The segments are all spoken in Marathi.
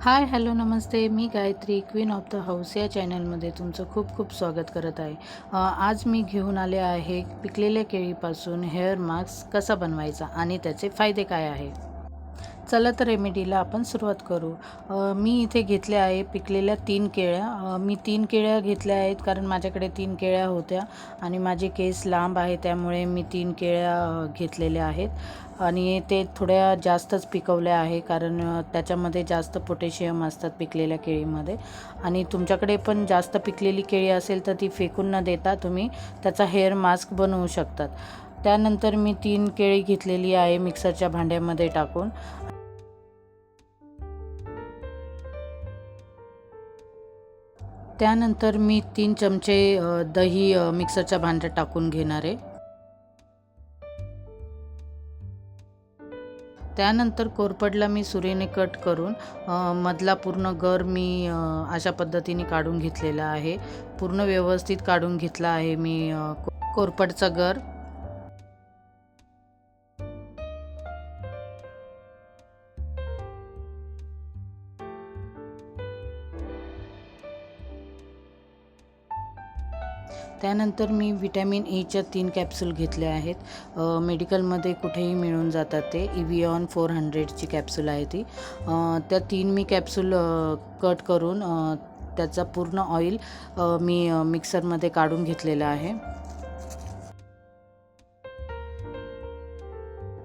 हाय हॅलो नमस्ते. मी Gayatri queen of the house या चॅनलमध्ये तुमचं खूप खूप स्वागत करत आहे. आज मी घेऊन आले आहे पिकलेल्या केळीपासून हेअर मास्क कसा बनवायचा आणि त्याचे फायदे काय आहे चला तर रेमेडीला आपण सुरुवात करू. मी इथे घेतल्या आहे पिकलेल्या तीन केळ्या. मी तीन केळ्या घेतल्या आहेत कारण माझ्याकडे तीन केळ्या होत्या आणि माझे केस लांब आहे त्यामुळे मी तीन केळ्या घेतलेल्या आहेत. आणि ते थोड्या जास्तच पिकवल्या आहे कारण त्याच्यामध्ये जास्त पोटॅशियम असतात पिकलेल्या केळीमध्ये. आणि तुमच्याकडे पण जास्त पिकलेली केळी असेल तर ती फेकून न देता तुम्ही त्याचा हेअर मास्क बनवू शकतात. त्यानंतर मी तीन केळी घेतलेली आहे मिक्सरच्या भांड्यामध्ये टाकून. त्यानंतर मी तीन चमचे दही मिक्सरच्या भांड्यात टाकून घेणार आहे. त्यानंतर कोरपडला मी सुरीने कट करून मधला पूर्ण गर मी अशा पद्धतीने काढून घेतलेला आहे. पूर्ण व्यवस्थित काढून घेतला आहे मी कोरपडचा गर. त्यानंतर मी विटॅमिन एच्या e तीन कॅप्सूल घेतल्या आहेत. मेडिकलमध्ये कुठेही मिळून जातात ते. इव्हिऑन फोर हंड्रेडची कॅप्सूल आहे ती. त्या तीन मी कॅप्सूल कट करून त्याचा पूर्ण ऑइल मी मिक्सरमध्ये काढून घेतलेलं आहे.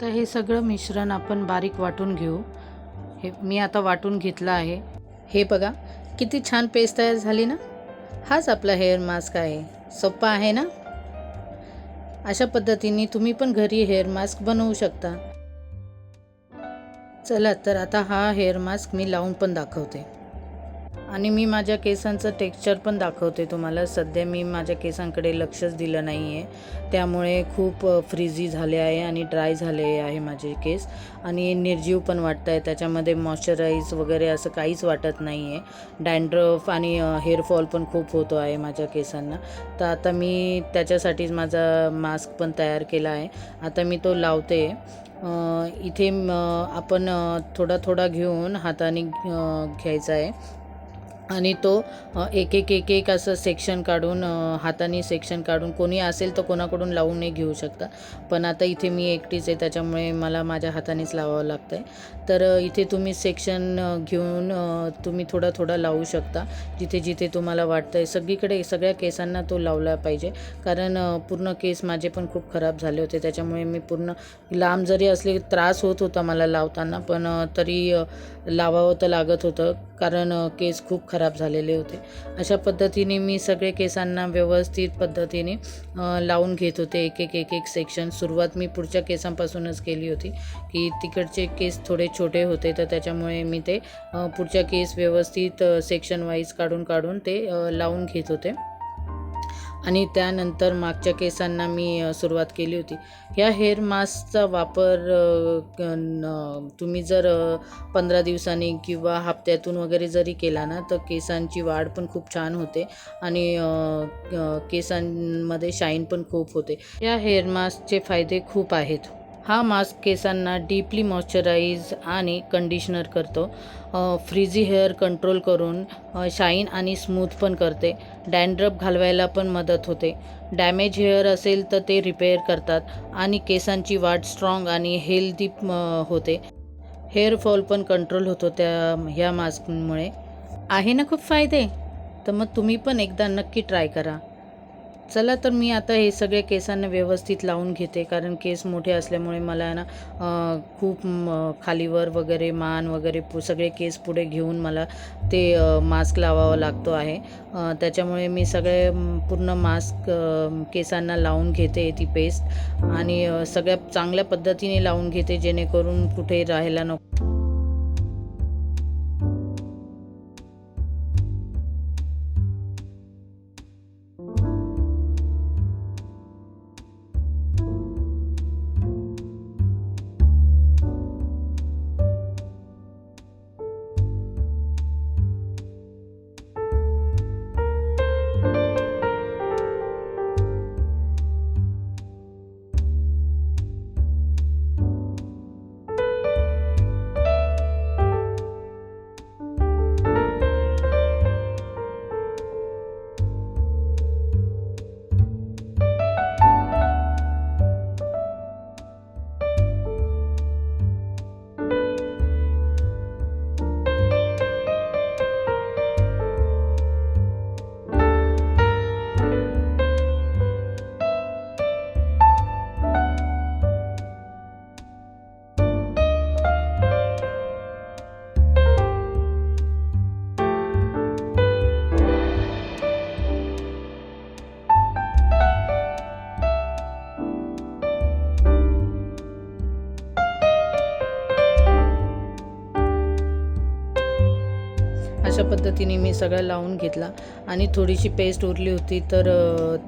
तर हे सगळं मिश्रण आपण बारीक वाटून घेऊ. हे मी आता वाटून घेतलं आहे. हे बघा किती छान पेस्ट तयार झाली ना? हाच आपला हेअर मास्क आहे. सोप्पा आहे ना? अशा पद्धतीने तुम्ही पण घरी हेअर मास्क बनवू शकता. चला तर आता हा हेअर मास्क मी लावून पण दाखवते. आणि मी माझ्या केसांचं टेक्स्चर पण दाखवते तुम्हाला. सध्या मी माझ्या केसांकडे लक्षच दिलं नाही आहे त्यामुळे खूप फ्रीझी झाले आहे आणि ड्राय झाले आहे माझे केस. आणि निर्जीव पण वाटत आहे त्याच्यामध्ये मॉइश्चराईज वगैरे असं काहीच वाटत नाही आहे डँड्रफ आणि हेअरफॉल पण खूप होतो आहे माझ्या केसांना. तर आता मी त्याच्यासाठीच माझा मास्क पण तयार केला आहे. आता मी तो लावते. इथे आपण थोडा थोडा घेऊन हाताने घ्यायचा आहे. आणि तो एक एक एक एक असं सेक्शन काढून हाताने सेक्शन काढून कोणी असेल तर कोणाकडून लावूनही घेऊ शकता. पण आता इथे मी एकटीच आहे त्याच्यामुळे मला माझ्या हातानेच लावावं लागतं आहे तर इथे तुम्ही सेक्शन घेऊन तुम्ही थोडा थोडा लावू शकता. जिथे जिथे तुम्हाला वाटतं आहे सगळीकडे सगळ्या केसांना तो लावला पाहिजे. कारण पूर्ण केस माझे पण खूप खराब झाले होते. त्याच्यामुळे मी पूर्ण लांब जरी असले त्रास होत होता मला लावताना. पण तरी लावावं तर लागत होतं. कारण केस खूप खराब झालेले होते. अशा पद्धतीने मी सगळे केसांना व्यवस्थित पद्धतीने लावून घेत होते. एक एक एक एक सेक्शन सुरुवात मी पुढच्या केसांपासूनच केली होती की तिकडचे केस थोडे छोटे होते तर त्याच्यामुळे मी ते पुढच्या केस व्यवस्थित सेक्शन वाईज काढून काढून ते लावून घेत होते. आणि त्यानंतर मागच्या केसांना मी सुरुवात केली होती. ह्या हेअर मास्कचा वापर तुम्ही जर पंधरा दिवसांनी किंवा हप्त्यातून वगैरे जरी केला ना तर केसांची वाढ पण खूप छान होते आणि केसांमध्ये शाईन पण खूप होते. या हेअर मास्कचे फायदे खूप आहेत. हा मास्क केसांना डीपली मॉइश्चराईज आणि कंडिशनर करतो. फ्रिजी हेअर कंट्रोल करून शाईन आणि स्मूथ पण करते. डॅन्ड्रप घालवायला पण मदत होते. डॅमेज हेअर असेल तर ते रिपेअर करतात आणि केसांची वाढ स्ट्रॉंग आणि हेल्दी होते. हेअर फॉल पण कंट्रोल होतो त्या ह्या मास्कमुळे आहे ना खूप फायदे? तर मग तुम्ही पण एकदा नक्की ट्राय करा. चला तर मी आता हे सगळे केसांना व्यवस्थित लावून घेते कारण केस मोठे असल्यामुळे मला ना खूप खालीवर वगैरे मान वगैरे पु सगळे केस पुढे घेऊन मला ते मास्क लावावा लागतो आहे. त्याच्यामुळे मी सगळे पूर्ण मास्क केसांना लावून घेते ती पेस्ट आणि सगळ्या चांगल्या पद्धतीने लावून घेते जेणेकरून कुठे राहायला नको. अशा पद्धतीने मी सगळं लावून घेतला. आणि थोडीशी पेस्ट उरली होती तर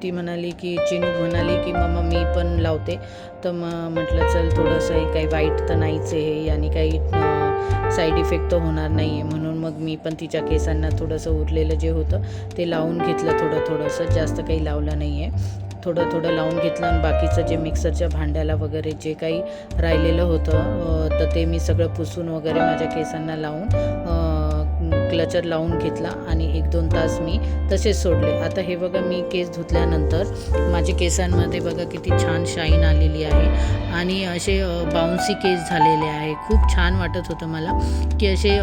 ती म्हणाली की चिनू म्हणाली की मम्मा मी पण लावते. तर मग म्हटलं चल थोडंसं हे काही वाईट तर नाहीच आहे हे आणि काही साईड इफेक्ट तर होणार नाही आहे म्हणून मग मी पण तिच्या केसांना थोडंसं उरलेलं जे होतं ते लावून घेतलं थोडं थोडंसं. जास्त काही लावलं नाही आहे थोडं थोडं लावून घेतलं आणि बाकीचं जे मिक्सरच्या भांड्याला वगैरे जे काही राहिलेलं होतं तर ते मी सगळं पुसून वगैरे माझ्या केसांना लावून क्लचर लावून घेतला आणि एक दोन तास मी तसेच सोडले. आता हे बघा मी केस धुतल्यानंतर माझे केसांमध्ये बघा किती छान शाईन आलेली आहे आणि असे बाउन्सी केस झालेले आहे. खूप छान वाटत होतं मला की असे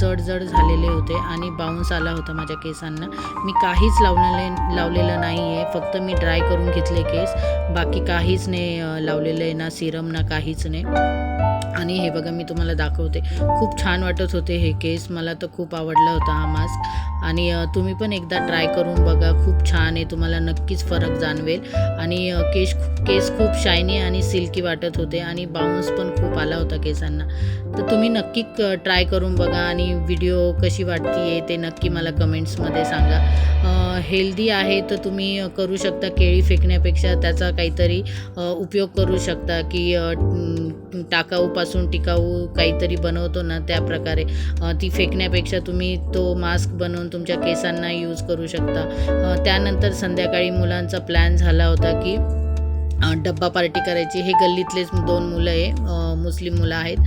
जड जड झालेले होते आणि बाउन्स आला होता माझ्या केसांना. मी काहीच लावलेले लावलेलं नाही आहे फक्त मी ड्राय करून घेतले केस. बाकी काहीच नाही लावलेलं आहे ना सिरम ना काहीच नाही. आणि हे बघा मी तुम्हाला दाखवते. खूप छान वाटत होते हे केस. मला तर खूप आवडला होता हा मास्क आणि तुम्ही पण एकदा ट्राय करून बघा. खूप छान आहे. तुम्हाला नक्कीच फरक जाणवेल. आणि केस केस खूप शायनी आणि सिल्की वाटत होते आणि बाउन्स पण खूप आला होता केसांना. तर तुम्ही नक्की ट्राय करून बघा आणि व्हिडिओ कशी वाटते आहे ते नक्की मला कमेंट्समध्ये सांगा. हेल्दी आहे तर तुम्ही करू शकता केळी फेकण्यापेक्षा. त्याचा काहीतरी उपयोग करू शकता की टाकाऊपासून टिकाऊ काहीतरी बनवतो ना त्या प्रकारे. ती फेकण्यापेक्षा तुम्ही तो मास्क बनवून तुमच्या केसांना यूज करू शकता. त्यानंतर संध्याकाळी मुलांचा प्लॅन झाला होता की डब्बा पार्टी करायची. हे गल्लीतलेच दोन मुलं आहे मुस्लिम मुलं आहेत.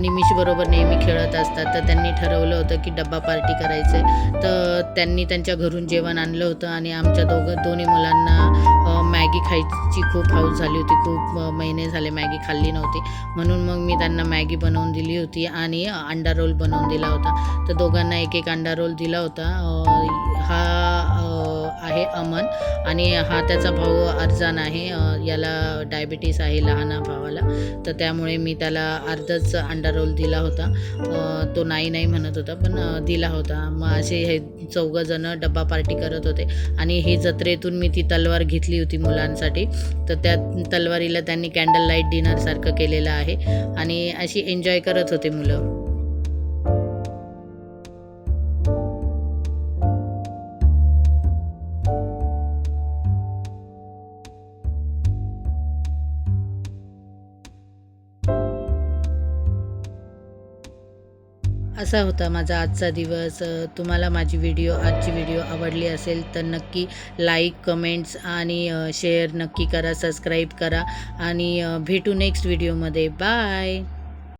निमिषबरोबर नेहमी खेळत असतात. तर त्यांनी ठरवलं होतं की डब्बा पार्टी करायचं आहे तर त्यांनी त्यांच्या घरून जेवण आणलं होतं आणि आमच्या दोघं दोन्ही मुलांना मॅगी खायची खूप हाऊस झाली होती. खूप महिने झाले मॅगी खाल्ली नव्हती. म्हणून मग मी त्यांना मॅगी बनवून दिली होती आणि अंडा रोल बनवून दिला होता. तर दोघांना एक एक अंडा रोल दिला होता. हा आहे अमन. आणि हा त्याचा भाऊ अर्जान आहे. याला डायबिटीस आहे लहान भावाला. तर त्यामुळे मी त्याला अर्धच अंडा रोल दिला होता. तो नाही नाही म्हणत होता पण दिला होता. मग असे हे चौघंजणं डब्बा पार्टी करत होते. आणि हे जत्रेतून मी ती तलवार घेतली होती मुलांसाठी. तर त्या तलवारीला त्यांनी कॅन्डल लाइट डिनरसारखं केलेलं आहे. आणि अशी एन्जॉय करत होते मुलं. असा होता माझा आजचा दिवस. तुम्हाला माझी व्हिडिओ आजची व्हिडिओ आवडली असेल तर नक्की लाईक कमेंट्स आणि शेअर नक्की करा सबस्क्राईब करा आणि भेटू नेक्स्ट व्हिडिओमध्ये बाय